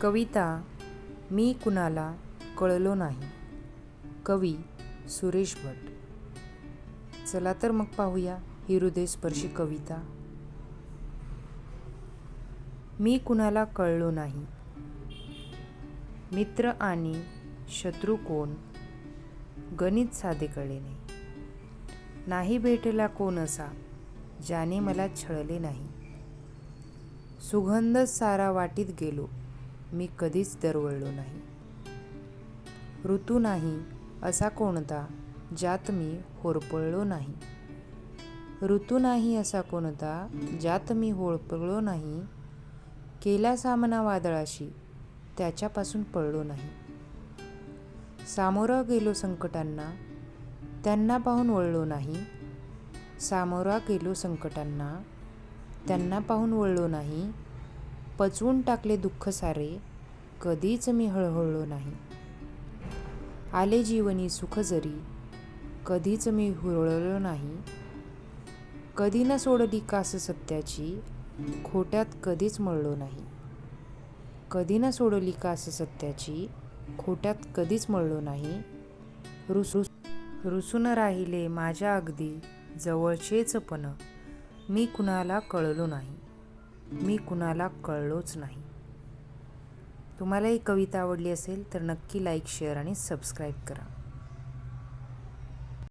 कविता मी कुणाला कळलो नाही. कवी सुरेश भट. चला तर मग पाहूया ही हृदयस्पर्शी कविता. मी कुणाला कळलो नाही. मित्र आणि शत्रू कोण? गणित साधे कळले नाही नाही भेटला कोण असा ज्याने मला छळले नाही. सुगंध सारा वाटीत गेलो. मी कधीच दरवळलो नाही. ऋतू नाही असा कोणता ज्यात मी होरपळलो नाही. ऋतू नाही असा कोणता ज्यात मी होरपळलो नाही. केला सामना वादळाशी त्याच्यापासून पळलो नाही. सामोरा गेलो संकटांना त्यांना पाहून वळलो नाही. सामोरा गेलो संकटांना त्यांना पाहून वळलो नाही. पचवून टाकले दुःख सारे कधीच मी हळहळलो नाही. आले जीवनी सुख जरी कधीच मी हुरळलो नाही. कधी न सोडली कास सत्याची खोट्यात कधीच मळलो नाही. कधी न सोडली कास सत्याची खोट्यात कधीच मळलो नाही. रुसू रुसून राहिले माझ्या अगदी जवळचेच पण मी कुणाला कळलो नाही. मी कुणाला कळलोच नाही. तुम्हाला ही कविता आवडली असेल तर नक्की लाईक शेअर आणि सबस्क्राईब करा.